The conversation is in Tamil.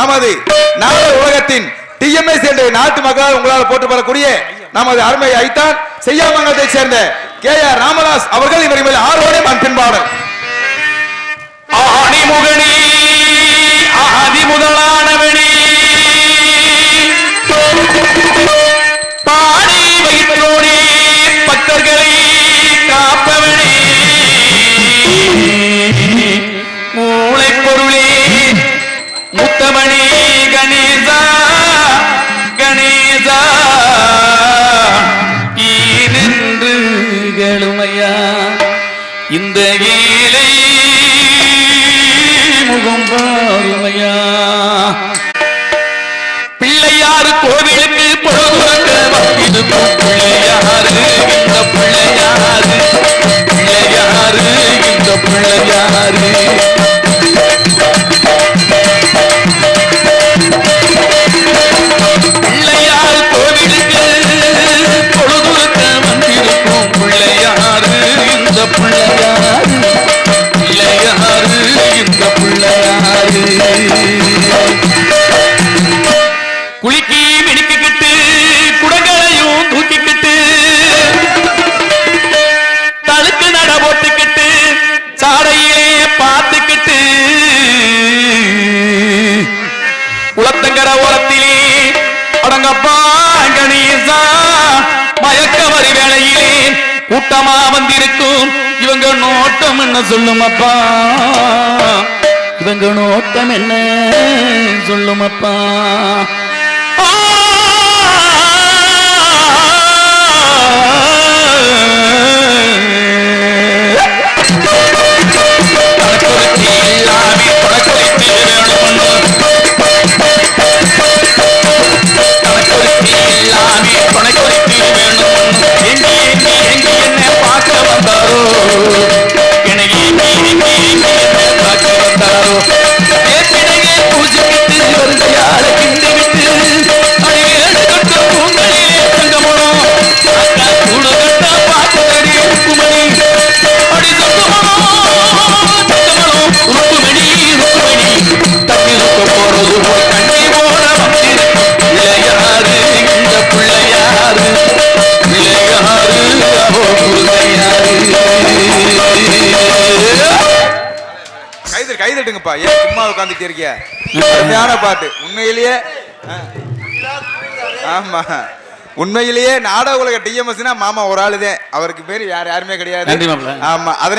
நமது நாடு உலகத்தின் டிஎம்எஸ் என்ற நாட்டு மக்களால் உங்களால் போட்டு வரக்கூடிய நமது அருமை ஐத்தான் செய்யாமங்கலத்தை சேர்ந்த கே ஆர் ராமதாஸ் அவர்கள் இவர் மேல் ஆர்வம் மண் பின்பாடல் இந்த ஏழை முகம் பாருமையா. பிள்ளையாரு கோவிலுக்கு பொழுதுறக்க வந்திருக்கும் பிள்ளையாரு இந்த பிள்ளையாரு பிள்ளையாரு இந்த பிள்ளையாரு இந்த பிள்ளையாரு. பிள்ளையாரு இந்த பிள்ளையாரு. குளிக்கி மினுக்கிக்கிட்டு குடங்களையும் தூக்கிக்கிட்டு தழுக்கு நட போட்டுக்கிட்டு சாடையிலே பார்த்துக்கிட்டு குளத்தங்கர ஓரத்திலே அடங்கப்பா கணேசா மயக்க வரி வேளையிலே கூட்டமா வந்திருக்கும் இவங்க நோட்டம் என்ன சொல்லுமப்பா. இவங்க நோட்டம் என்ன சொல்லுமப்பா. கைது கைதட்டுங்கப்பா ஏன் சும்மா உட்காந்துட்டு இருக்கிய? அருமையான பாட்டு. உண்மையிலேயே. ஆமா. உண்மையிலேயே நாடக உலக டிஎம்எஸ்னா மாமா ஒரு ஆளுதே. அவருக்கு பேர் யார் யாருமே கிடையாது. ஆமா. அதனை